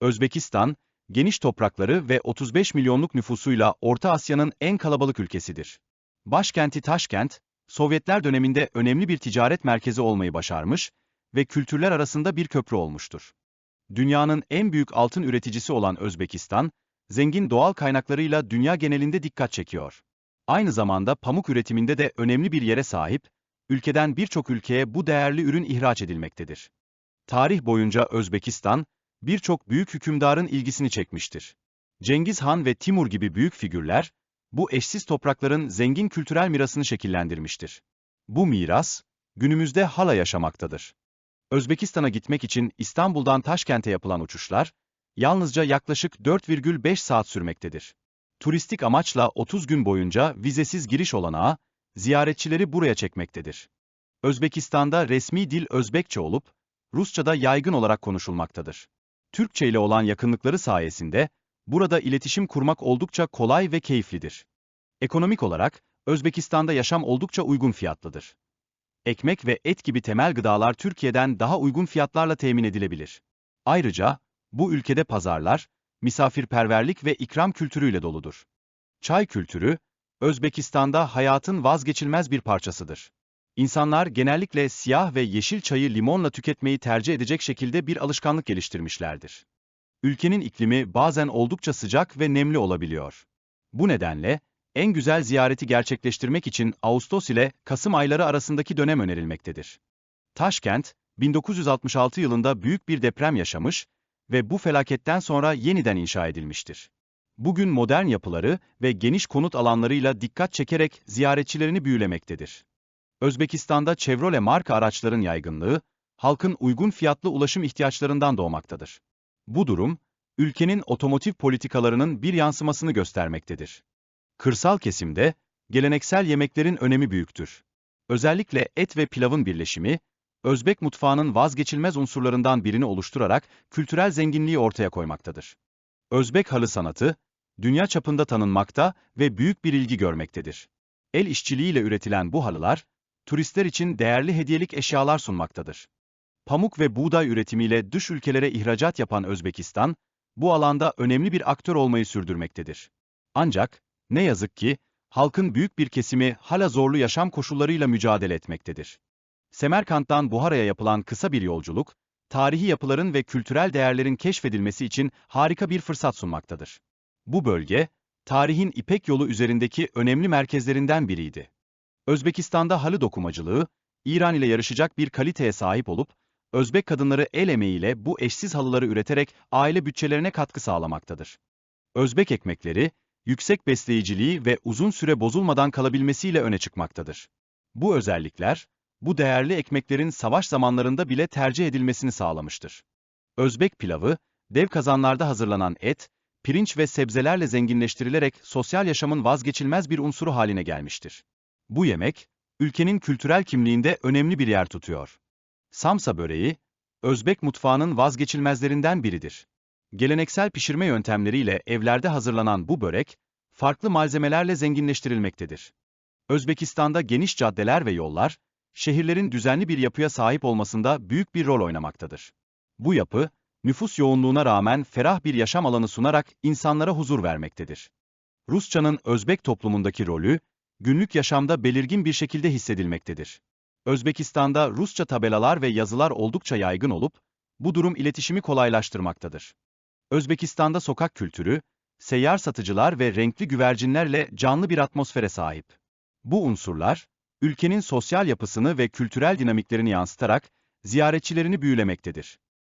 Özbekistan, geniş toprakları ve 35 milyonluk nüfusuyla Orta Asya'nın en kalabalık ülkesidir. Başkenti Taşkent, Sovyetler döneminde önemli bir ticaret merkezi olmayı başarmış ve kültürler arasında bir köprü olmuştur. Dünyanın en büyük altın üreticisi olan Özbekistan, zengin doğal kaynaklarıyla dünya genelinde dikkat çekiyor. Aynı zamanda pamuk üretiminde de önemli bir yere sahip, ülkeden birçok ülkeye bu değerli ürün ihraç edilmektedir. Tarih boyunca Özbekistan, birçok büyük hükümdarın ilgisini çekmiştir. Cengiz Han ve Timur gibi büyük figürler, bu eşsiz toprakların zengin kültürel mirasını şekillendirmiştir. Bu miras, günümüzde hala yaşamaktadır. Özbekistan'a gitmek için İstanbul'dan Taşkent'e yapılan uçuşlar, yalnızca yaklaşık 4,5 saat sürmektedir. Turistik amaçla 30 gün boyunca vizesiz giriş olanağı, ziyaretçileri buraya çekmektedir. Özbekistan'da resmi dil Özbekçe olup, Rusça'da yaygın olarak konuşulmaktadır. Türkçe ile olan yakınlıkları sayesinde, burada iletişim kurmak oldukça kolay ve keyiflidir. Ekonomik olarak, Özbekistan'da yaşam oldukça uygun fiyatlıdır. Ekmek ve et gibi temel gıdalar Türkiye'den daha uygun fiyatlarla temin edilebilir. Ayrıca, bu ülkede pazarlar, misafirperverlik ve ikram kültürüyle doludur. Çay kültürü, Özbekistan'da hayatın vazgeçilmez bir parçasıdır. İnsanlar genellikle siyah ve yeşil çayı limonla tüketmeyi tercih edecek şekilde bir alışkanlık geliştirmişlerdir. Ülkenin iklimi bazen oldukça sıcak ve nemli olabiliyor. Bu nedenle, en güzel ziyareti gerçekleştirmek için Ağustos ile Kasım ayları arasındaki dönem önerilmektedir. Taşkent, 1966 yılında büyük bir deprem yaşamış ve bu felaketten sonra yeniden inşa edilmiştir. Bugün modern yapıları ve geniş konut alanlarıyla dikkat çekerek ziyaretçilerini büyülemektedir. Özbekistan'da Chevrolet marka araçların yaygınlığı, halkın uygun fiyatlı ulaşım ihtiyaçlarından doğmaktadır. Bu durum, ülkenin otomotiv politikalarının bir yansımasını göstermektedir. Kırsal kesimde, geleneksel yemeklerin önemi büyüktür. Özellikle et ve pilavın birleşimi, Özbek mutfağının vazgeçilmez unsurlarından birini oluşturarak kültürel zenginliği ortaya koymaktadır. Özbek halı sanatı, dünya çapında tanınmakta ve büyük bir ilgi görmektedir. El işçiliğiyle üretilen bu halılar, turistler için değerli hediyelik eşyalar sunmaktadır. Pamuk ve buğday üretimiyle dış ülkelere ihracat yapan Özbekistan, bu alanda önemli bir aktör olmayı sürdürmektedir. Ancak, ne yazık ki, halkın büyük bir kesimi hala zorlu yaşam koşullarıyla mücadele etmektedir. Semerkant'tan Buhara'ya yapılan kısa bir yolculuk, tarihi yapıların ve kültürel değerlerin keşfedilmesi için harika bir fırsat sunmaktadır. Bu bölge, tarihin İpek yolu üzerindeki önemli merkezlerinden biriydi. Özbekistan'da halı dokumacılığı, İran ile yarışacak bir kaliteye sahip olup, Özbek kadınları el emeğiyle bu eşsiz halıları üreterek aile bütçelerine katkı sağlamaktadır. Özbek ekmekleri, yüksek besleyiciliği ve uzun süre bozulmadan kalabilmesiyle öne çıkmaktadır. Bu özellikler, bu değerli ekmeklerin savaş zamanlarında bile tercih edilmesini sağlamıştır. Özbek pilavı, dev kazanlarda hazırlanan et, pirinç ve sebzelerle zenginleştirilerek sosyal yaşamın vazgeçilmez bir unsuru haline gelmiştir. Bu yemek, ülkenin kültürel kimliğinde önemli bir yer tutuyor. Samsa böreği, Özbek mutfağının vazgeçilmezlerinden biridir. Geleneksel pişirme yöntemleriyle evlerde hazırlanan bu börek, farklı malzemelerle zenginleştirilmektedir. Özbekistan'da geniş caddeler ve yollar, şehirlerin düzenli bir yapıya sahip olmasında büyük bir rol oynamaktadır. Bu yapı, nüfus yoğunluğuna rağmen ferah bir yaşam alanı sunarak insanlara huzur vermektedir. Rusçanın Özbek toplumundaki rolü, günlük yaşamda belirgin bir şekilde hissedilmektedir. Özbekistan'da Rusça tabelalar ve yazılar oldukça yaygın olup, bu durum iletişimi kolaylaştırmaktadır. Özbekistan'da sokak kültürü, seyyar satıcılar ve renkli güvercinlerle canlı bir atmosfere sahip. Bu unsurlar, ülkenin sosyal yapısını ve kültürel dinamiklerini yansıtarak ziyaretçilerini büyülemektedir.